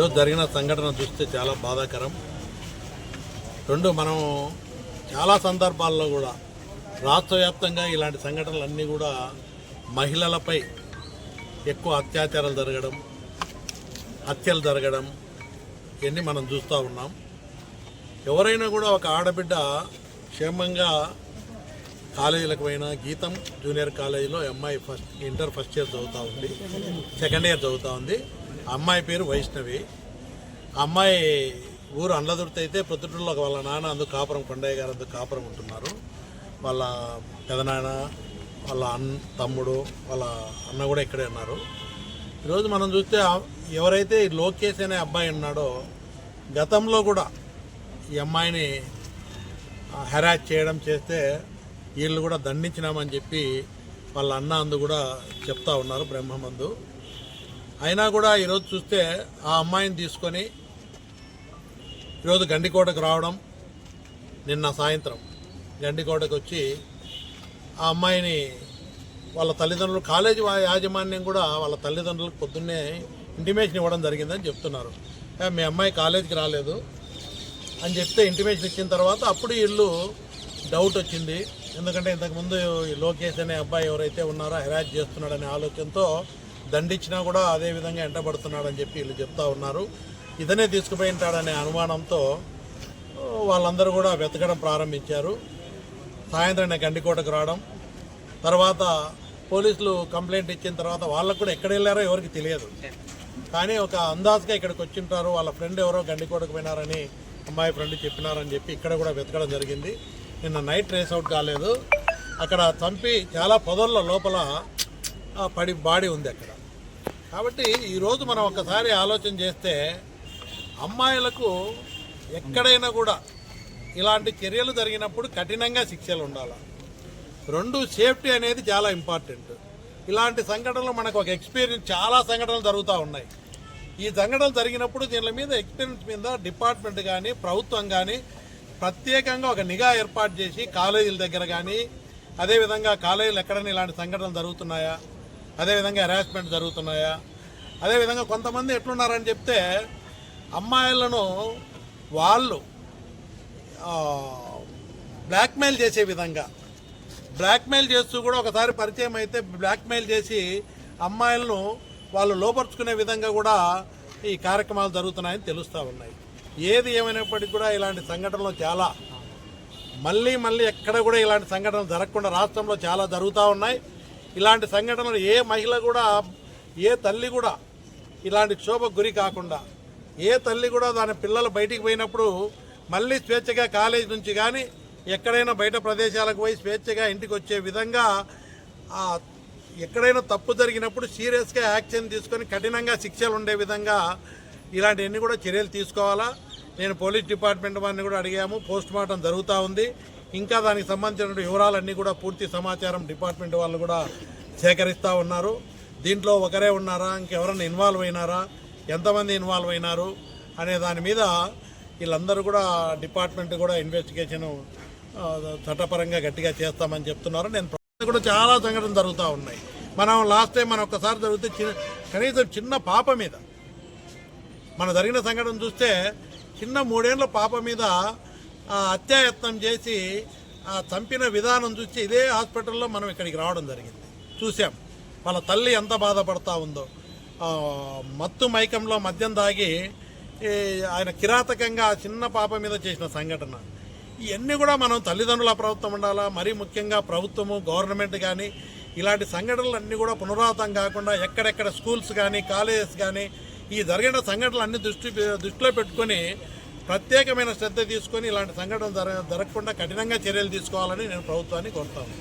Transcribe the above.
ఈరోజు జరిగిన సంఘటన చూస్తే చాలా బాధాకరం. రెండు మనం చాలా సందర్భాల్లో కూడా రాష్ట్ర వ్యాప్తంగా ఇలాంటి సంఘటనలు అన్నీ కూడా మహిళలపై ఎక్కువ అత్యాచారాలు జరగడం హత్యలు జరగడం ఇవన్నీ మనం చూస్తూ ఉన్నాం. ఎవరైనా కూడా ఒక ఆడబిడ్డ క్షేమంగా కాలేజీలకు పోయిన గీతం జూనియర్ కాలేజీలో అమ్మాయి ఫస్ట్ ఇంటర్ ఫస్ట్ ఇయర్ చదువుతూ ఉంది. సెకండ్ ఇయర్ చదువుతూ ఉంది. అమ్మాయి పేరు వైష్ణవి. అమ్మాయి ఊరు అండ్లదుర్తి అయితే ప్రొద్దుటూరులో వాళ్ళ నాన్న అందు కాపురం కొండయ్య గారు అందు కాపురం ఉంటున్నారు. వాళ్ళ పెదనాన్న వాళ్ళ అన్న తమ్ముడు వాళ్ళ అన్న కూడా ఇక్కడే ఉన్నారు. ఈరోజు మనం చూస్తే ఎవరైతే లోకేష్ అనే అబ్బాయి ఉన్నాడో గతంలో కూడా ఈ అమ్మాయిని హెరాచ్ చేయడం చేస్తే వీళ్ళు కూడా దండించినామని చెప్పి వాళ్ళ అన్న అందు కూడా చెప్తా ఉన్నారు బ్రహ్మమందు. అయినా కూడా ఈరోజు చూస్తే ఆ అమ్మాయిని తీసుకొని ఈరోజు గండికోటకు రావడం నిన్న సాయంత్రం. గండికోటకు వచ్చి ఆ అమ్మాయిని వాళ్ళ తల్లిదండ్రులు కాలేజీ యాజమాన్యం కూడా వాళ్ళ తల్లిదండ్రులకు పొద్దున్నే ఇంటిమేషన్ ఇవ్వడం జరిగిందని చెప్తున్నారు. మీ అమ్మాయి కాలేజీకి రాలేదు అని చెప్తే ఇంటిమేషన్ ఇచ్చిన తర్వాత అప్పుడు వీళ్ళు డౌట్ వచ్చింది. ఎందుకంటే ఇంతకుముందు ఈ లోకేష్ అనే అబ్బాయి ఎవరైతే ఉన్నారో హెరాజ్ చేస్తున్నాడనే ఆలోచనతో దండించినా కూడా అదే విధంగా ఎంటబడుతున్నాడని చెప్పి వీళ్ళు చెప్తా ఉన్నారు. ఇతనే తీసుకుపోయి ఉంటాడనే అనుమానంతో వాళ్ళందరూ కూడా వెతకడం ప్రారంభించారు. సాయంత్రం గండికోటకు రావడం. తర్వాత పోలీసులు కంప్లైంట్ ఇచ్చిన తర్వాత వాళ్ళకు కూడా ఎక్కడ వెళ్ళారో ఎవరికి తెలియదు. కానీ ఒక అందాజుగా ఇక్కడికి వచ్చింటారు. వాళ్ళ ఫ్రెండ్ ఎవరో గండికోటకు పోయినారని అమ్మాయి ఫ్రెండ్ చెప్పినారని చెప్పి ఇక్కడ కూడా వెతకడం జరిగింది. నిన్న నైట్ ట్రేస్ అవుట్ కాలేదు. అక్కడ చంపి చాలా పొదల లోపల పడి బాడీ ఉంది అక్కడ. కాబట్టి ఈరోజు మనం ఒక్కసారి ఆలోచన చేస్తే అమ్మాయిలకు ఎక్కడైనా కూడా ఇలాంటి చర్యలు జరిగినప్పుడు కఠినంగా శిక్షలు ఉండాలి? రెండు సేఫ్టీ అనేది చాలా ఇంపార్టెంట్. ఇలాంటి సంఘటనలు మనకు ఒక ఎక్స్పీరియన్స్ చాలా సంఘటనలు జరుగుతూ ఉన్నాయి. ఈ సంఘటనలు జరిగినప్పుడు దీని మీద ఎక్స్పీరియన్స్ మీద డిపార్ట్మెంట్ కానీ ప్రభుత్వం కానీ ప్రత్యేకంగా ఒక నిఘా ఏర్పాటు చేసి కాలేజీల దగ్గర కానీ అదేవిధంగా కాలేజీలు ఎక్కడైనా ఇలాంటి సంఘటనలు జరుగుతున్నాయా? అదేవిధంగా హెరాస్మెంట్ జరుగుతున్నాయా? అదేవిధంగా కొంతమంది ఎట్లున్నారని చెప్తే అమ్మాయిలను వాళ్ళు బ్లాక్మెయిల్ చేసే విధంగా బ్లాక్మెయిల్ చేస్తూ కూడా ఒకసారి పరిచయం అయితే బ్లాక్మెయిల్ చేసి అమ్మాయిలను వాళ్ళు లోపరుచుకునే విధంగా కూడా ఈ కార్యక్రమాలు జరుగుతున్నాయని తెలుస్తూ ఉన్నాయి. ఏది ఏమైనప్పటికీ కూడా ఇలాంటి సంఘటనలు చాలా మళ్ళీ మళ్ళీ ఎక్కడ కూడా ఇలాంటి సంఘటనలు జరగకుండా రాష్ట్రంలో చాలా జరుగుతూ ఉన్నాయి. ఇలాంటి సంఘటనలు ఏ మహిళ కూడా ఏ తల్లి కూడా ఇలాంటి క్షోభకు గురి కాకుండా ఏ తల్లి కూడా దాని పిల్లలు బయటికి పోయినప్పుడు మళ్ళీ స్వేచ్ఛగా కాలేజ్ నుంచి కానీ ఎక్కడైనా బయట ప్రదేశాలకు పోయి స్వేచ్ఛగా ఇంటికి వచ్చే విధంగా ఎక్కడైనా తప్పు జరిగినప్పుడు సీరియస్గా యాక్షన్ తీసుకొని కఠినంగా శిక్షలు ఉండే విధంగా ఇలాంటివన్నీ కూడా చర్యలు తీసుకోవాలా? నేను పోలీస్ డిపార్ట్మెంట్ వారిని కూడా అడిగాము. పోస్ట్ మార్టం జరుగుతూ ఉంది. ఇంకా దానికి సంబంధించిన వివరాలన్నీ కూడా పూర్తి సమాచారం డిపార్ట్మెంట్ వాళ్ళు కూడా సేకరిస్తూ ఉన్నారు. దీంట్లో ఒకరే ఉన్నారా? ఇంకెవరైనా ఇన్వాల్వ్ అయినారా? ఎంతమంది ఇన్వాల్వ్ అయినారు? అనే దాని మీద వీళ్ళందరూ కూడా డిపార్ట్మెంట్ కూడా ఇన్వెస్టిగేషన్ చట్టపరంగా గట్టిగా చేస్తామని చెప్తున్నారు. నేను కూడా చాలా సంఘటనలు జరుగుతూ ఉన్నాయి. మనం లాస్ట్ టైం మనం ఒక్కసారి జరిగితే చిన్న కనీసం చిన్న పాప మీద మన జరిగిన సంఘటన చూస్తే చిన్న మూడేళ్ళ పాప మీద అత్యాయత్నం హత్యాయత్నం చేసి చంపిన విధానం చూసి ఇదే హాస్పిటల్లో మనం ఇక్కడికి రావడం జరిగింది. చూసాం వాళ్ళ తల్లి ఎంత బాధపడతా ఉందో. మత్తు మైకంలో మద్యం తాగి ఆయన కిరాతకంగా చిన్న పాప మీద చేసిన సంఘటన. ఇవన్నీ కూడా మనం తల్లిదండ్రుల ప్రభుత్వం ఉండాలా? మరీ ముఖ్యంగా ప్రభుత్వము గవర్నమెంట్ కానీ ఇలాంటి సంఘటనలు అన్నీ కూడా పునరావృతం కాకుండా ఎక్కడెక్కడ స్కూల్స్ కానీ కాలేజెస్ కానీ ఈ జరిగిన సంఘటనలు అన్ని దృష్టి దృష్టిలో పెట్టుకొని ప్రత్యేకమైన శ్రద్ధ తీసుకొని ఇలాంటి సంఘటనలు జరగ జరగకుండా కఠినంగా చర్యలు తీసుకోవాలని నేను ప్రభుత్వాన్ని కోరుతాను